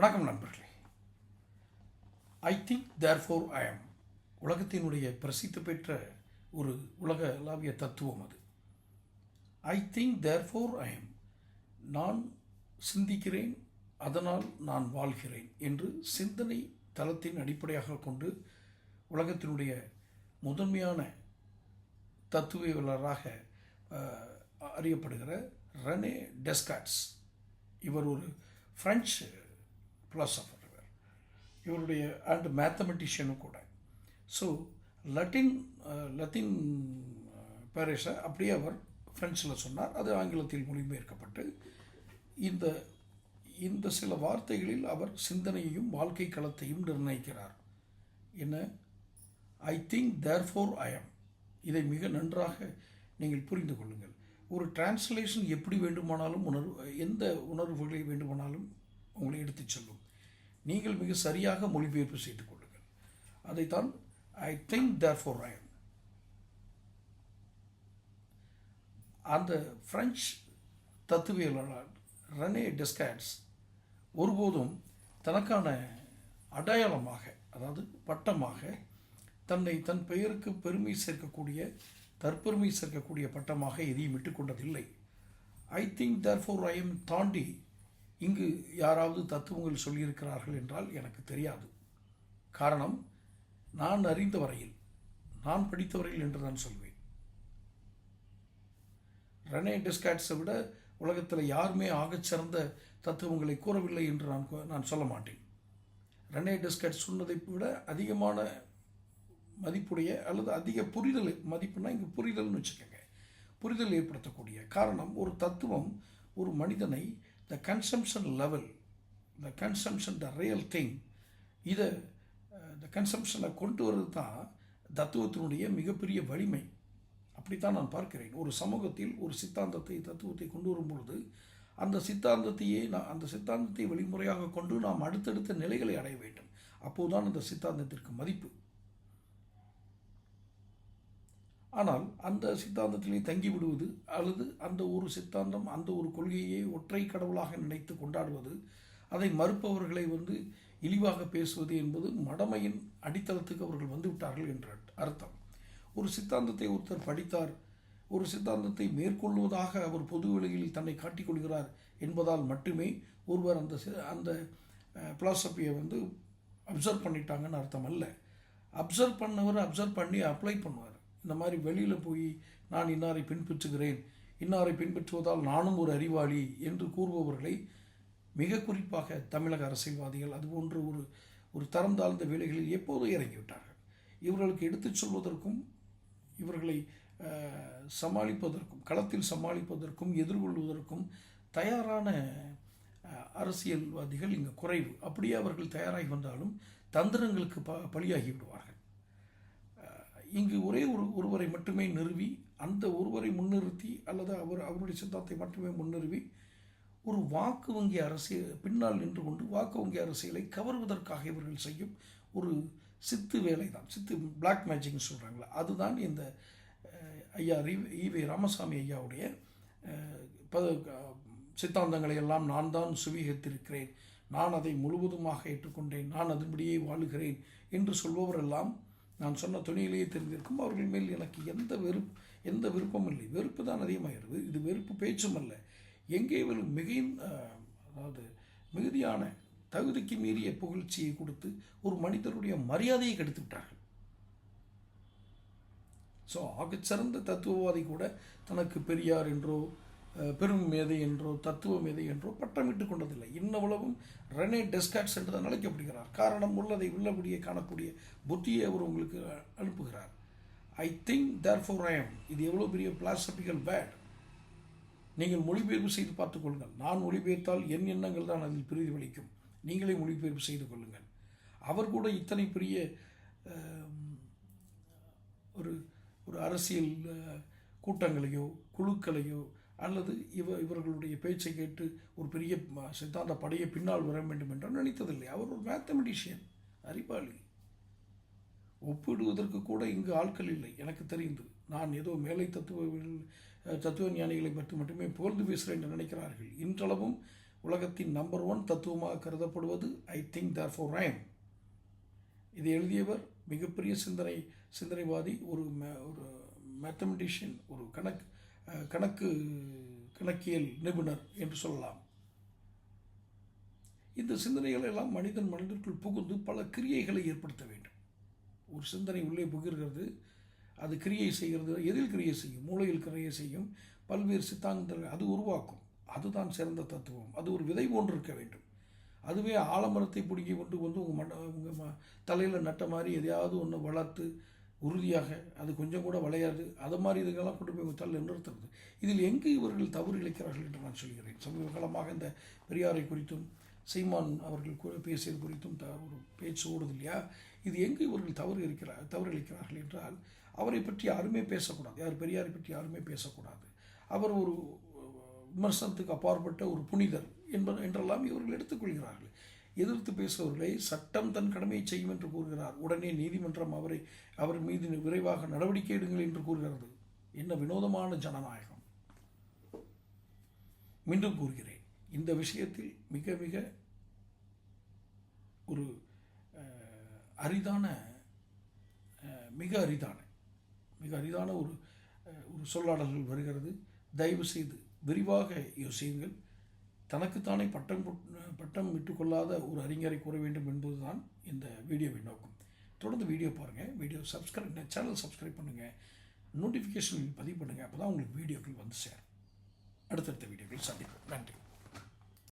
வணக்கம் நண்பர்களே. I think therefore I am உலகத்தினுடைய பிரசித்தி பெற்ற ஒரு உலகளாவிய தத்துவம் அது. I think therefore I am நான் சிந்திக்கிறேன் அதனால் நான் வாழ்கிறேன் என்று சிந்தனை தளத்தின் அடிப்படையாக கொண்டு உலகத்தினுடைய முதன்மையான தத்துவியலாளராக அறியப்படுகிற ரெனே டெஸ்காட்ஸ் இவர் ஒரு ஃப்ரெஞ்சு philosopher இவர் இவருடைய அண்ட் மேத்தமெட்டிஷியனும் கூட. ஸோ லட்டின் லத்தீன் பேரிஸை அப்படியே அவர் ஃப்ரெஞ்சில் சொன்னார். அது ஆங்கிலத்தில் மொழிபெயர்க்கப்பட்டு இந்த இந்த சில வார்த்தைகளில் அவர் சிந்தனையையும் வாழ்க்கை களத்தையும் நிர்ணயிக்கிறார். என்ன? I think therefore I am இதை மிக நன்றாக நீங்கள் புரிந்து கொள்ளுங்கள். ஒரு டிரான்ஸ்லேஷன் எப்படி வேண்டுமானாலும் உணர்வு எந்த உணர்வுகளை வேண்டுமானாலும் உங்களை எடுத்துச் செல்லும். நீங்கள் மிக சரியாக மொழிபெயர்ப்பு செய்து கொள்ளுங்கள். அதைத்தான் ஐ திங்க் தேர் ஃபோர் ஐ அந்த பிரெஞ்சு தத்துவியலாளர் ரெனே டெஸ்காட்ஸ் ஒருபோதும் தனக்கான அடையாளமாக அதாவது பட்டமாக தன்னை தன் பெயருக்கு பெருமை சேர்க்கக்கூடிய தற்பெருமை சேர்க்கக்கூடிய பட்டமாக எதையும் விட்டுக்கொண்டதில்லை I think therefore I am தாண்டி இங்கு யாராவது தத்துவங்கள் சொல்லியிருக்கிறார்கள் என்றால் எனக்கு தெரியாது. காரணம் நான் அறிந்த வரையில் நான் படித்த வரையில் என்று நான் சொல்வேன். ரெனே டெஸ்காட்ஸை விட உலகத்தில் யாருமே ஆகச்சிறந்த தத்துவங்களை கூறவில்லை என்று நான் நான் சொல்ல மாட்டேன். ரெனே டெஸ்காட் சொன்னதை விட அதிகமான மதிப்புடைய அல்லது அதிக புரிதல் மதிப்புனா இங்கே புரிதல்னு வச்சுக்கோங்க. புரிதல் ஏற்படுத்தக்கூடிய காரணம் ஒரு தத்துவம் ஒரு மனிதனை the consumption level the consumption the real thing இதை த கன்சம்ஷனை கொண்டு வர்றது தான் தத்துவத்தினுடைய மிகப்பெரிய வலிமை. அப்படித்தான் நான் பார்க்கிறேன். ஒரு சமூகத்தில் ஒரு சித்தாந்தத்தை தத்துவத்தை கொண்டு வரும் பொழுது அந்த சித்தாந்தத்தையே நான் அந்த சித்தாந்தத்தை வழிமுறையாக கொண்டு நாம் அடுத்தடுத்த நிலைகளை அடைய வேண்டும். அப்போதுதான் அந்த சித்தாந்தத்திற்கு மதிப்பு. ஆனால் அந்த சித்தாந்தத்திலே தங்கி விடுவது அல்லது அந்த ஒரு சித்தாந்தம் அந்த ஒரு கொள்கையை ஒற்றை கடவுளாக நினைத்து கொண்டாடுவது அதை மறுப்பவர்களை வந்து இழிவாக பேசுவது என்பது மடமையின் அடித்தளத்துக்கு அவர்கள் வந்து விட்டார்கள் என்ற அர்த்தம். ஒரு சித்தாந்தத்தை ஒருத்தர் படித்தார் ஒரு சித்தாந்தத்தை மேற்கொள்வதாக அவர் பொது வெளியில் தன்னை காட்டிக்கொள்கிறார் என்பதால் மட்டுமே ஒருவர் அந்த அந்த பிலாசபியை வந்து அப்சர்வ் பண்ணிட்டாங்கன்னு அர்த்தம் அல்ல அப்சர்வ் பண்ணவர் அப்சர்வ் பண்ணி அப்ளை பண்ணுவார். இந்த மாதிரி வெளியில் போய் நான் இன்னாரை பின்பற்றுகிறேன் இன்னாரை பின்பற்றுவதால் நானும் ஒரு அறிவாளி என்று கூறுபவர்களை மிக குறிப்பாக தமிழக அரசியல்வாதிகள் அதுபோன்ற ஒரு ஒரு தரம் தாழ்ந்த வேலைகளில் எப்போதும் இறங்கிவிட்டார்கள். இவர்களுக்கு எடுத்துச் சொல்வதற்கும் இவர்களை சமாளிப்பதற்கும் களத்தில் சமாளிப்பதற்கும் எதிர்கொள்வதற்கும் தயாரான அரசியல்வாதிகள் இங்கு குறைவு. அப்படியே அவர்கள் தயாராகி வந்தாலும் தந்திரங்களுக்கு ப பலியாகி விடுவார்கள். இங்கு ஒரே ஒரு ஒருவரை மட்டுமே நிறுவி அந்த ஒருவரை முன்னிறுத்தி அல்லது அவர் அவருடைய சித்தாந்தத்தை மட்டுமே முன்னிறுவி ஒரு வாக்கு வங்கி அரசியல் பின்னால் நின்று கொண்டு வாக்கு வங்கி அரசியலை கவர்வதற்காக இவர்கள் செய்யும் ஒரு சித்து வேலை தான் சித்து பிளாக் மேஜிக்னு சொல்கிறாங்களா அதுதான் இந்த ஐயா ரி ஈவே ராமசாமி ஐயாவுடைய சித்தாந்தங்களை எல்லாம் நான் தான் சுவீகரித்திருக்கிறேன். நான் அதை முழுவதுமாக ஏற்றுக்கொண்டேன். நான் அதன்படியே வாழுகிறேன் என்று சொல்பவரெல்லாம் நான் சொன்ன துணியிலேயே தெரிந்திருக்கும் அவர்கள் மேல் எனக்கு எந்த வெறுப்பு எந்த விருப்பமும் இல்லை. வெறுப்பு தான் அதிகமாகிறது. இது வெறுப்பு பேச்சும் அல்ல. எங்கே வரும் மிக அதாவது மிகுதியான தகுதிக்கு மீறிய புகழ்ச்சியை கொடுத்து ஒரு மனிதருடைய மரியாதையை கெடுத்து விட்டார்கள். ஸோ ஆகச்சிறந்த தத்துவவாதி கூட தனக்கு பெரியார் என்றோ பெரும் மேதை என்றோ தத்துவ மேதை என்றோ பட்டமிட்டு கொண்டதில்லை. இன்னவளவும் ரெனே டெஸ்காட்ஸ் என்று தான் அழைக்கப்படுகிறார். காரணம் உள்ளதை உள்ளபடியே காணக்கூடிய புத்தியை அவர் உங்களுக்கு அனுப்புகிறார். I think therefore I am இது எவ்வளோ பெரிய பிலாசபிக்கல் பேட் நீங்கள் மொழிபெயர்ப்பு செய்து பார்த்துக்கொள்ளுங்கள் நான் மொழிபெயர்த்தால் என் எண்ணங்கள் தான் அதில் பிரதிபலிக்கும். நீங்களே மொழிபெயர்ப்பு செய்து கொள்ளுங்கள். அவர் கூட இத்தனை பெரிய ஒரு ஒரு அரசியல் கூட்டங்களையோ குழுக்களையோ அல்லது இவ இவர்களுடைய பேச்சை கேட்டு ஒரு பெரிய சித்தாந்த படையை பின்னால் வர வேண்டும் என்று நினைத்ததில்லை. அவர் ஒரு மேத்தமெட்டிஷியன் அறிவாளி. ஒப்பிடுவதற்கு கூட இங்கு ஆட்கள் இல்லை. எனக்கு தெரிந்து நான் ஏதோ மேலை தத்துவ தத்துவ ஞானிகளை பற்றி மட்டுமே புகழ்ந்து பேசுகிறேன் என்று நினைக்கிறார்கள். இன்றளவும் உலகத்தின் நம்பர் ஒன் தத்துவமாக கருதப்படுவது I think therefore I'm இதை எழுதியவர் மிகப்பெரிய சிந்தனை சிந்தனைவாதி ஒரு மே- ஒரு மேத்தமெட்டிஷியன் ஒரு கணக்கு கணக்கு கணக்கியல் நிபுணர் என்று சொல்லலாம். இந்த சிந்தனைகள் எல்லாம் மனிதன் மனிதனுக்குள் புகுந்து பல கிரியைகளை ஏற்படுத்த வேண்டும். ஒரு சிந்தனை உள்ளே புகிர்கிறது அது கிரியை செய்கிறது எதில் கிரியை செய்யும் மூளையில் கிரியை செய்யும் பல்வேறு சித்தாந்தங்கள் அது உருவாக்கும். அதுதான் சிறந்த தத்துவம். அது ஒரு விதை போன்று இருக்க வேண்டும். அதுவே ஆலமரத்தை பிடுங்கி கொண்டு வந்து உங்கள் மண்ட உங்கள் ம தலையில் நட்ட மாதிரி எதையாவது ஒன்று வளர்த்து உறுதியாக அது கொஞ்சம் கூட வளையாது. அது மாதிரி இதுக்கெல்லாம் கொண்டு போய் உங்கள் நிறுத்துறது இதில் எங்கு இவர்கள் தவறு இழைக்கிறார்கள் என்று நான் சொல்கிறேன். சமீப காலமாக இந்த பெரியாரை குறித்தும் சீமான் அவர்கள் பேசியது குறித்தும் த ஒரு பேச்சு ஓடுது இல்லையா? இது எங்கு இவர்கள் தவறு இருக்கிறார் தவறு இழைக்கிறார்கள் என்றால் அவரை பற்றி யாருமே பேசக்கூடாது. யார் பெரியாரை பற்றி யாருமே பேசக்கூடாது. அவர் ஒரு விமர்சனத்துக்கு அப்பாற்பட்ட ஒரு புனிதர் என்பது என்றெல்லாம் இவர்கள் எடுத்துக்கொள்கிறார்கள். எதிர்த்து பேசுபவர்களை சட்டம் தன் கடமையை செய்யும் என்று கூறுகிறார். உடனே நீதிமன்றம் அவரை அவர் மீது விரைவாக நடவடிக்கை எடுங்கள் என்று கூறுகிறது. என்ன வினோதமான ஜனநாயகம். மீண்டும் கூறுகிறேன். இந்த விஷயத்தில் மிக மிக ஒரு அரிதான மிக அரிதான மிக அரிதான ஒரு ஒரு சொல்லாடல்கள் வருகிறது. தயவு செய்து விரிவாக யோசியுங்கள். தனக்குத்தானே பட்டம் பட்டம் விட்டுக்கொள்ளாத ஒரு அறிஞரை கூற வேண்டும் என்பதுதான் இந்த வீடியோவின் நோக்கம். தொடர்ந்து வீடியோ பாருங்கள் வீடியோ சப்ஸ்கிரைப் சேனல் சப்ஸ்கிரைப் பண்ணுங்கள் நோட்டிஃபிகேஷன் பதிவு பண்ணுங்கள் அப்போ தான் உங்களுக்கு வீடியோக்கள் வந்து சேரும். அடுத்தடுத்த வீடியோக்கள் சந்திப்போம். நன்றி.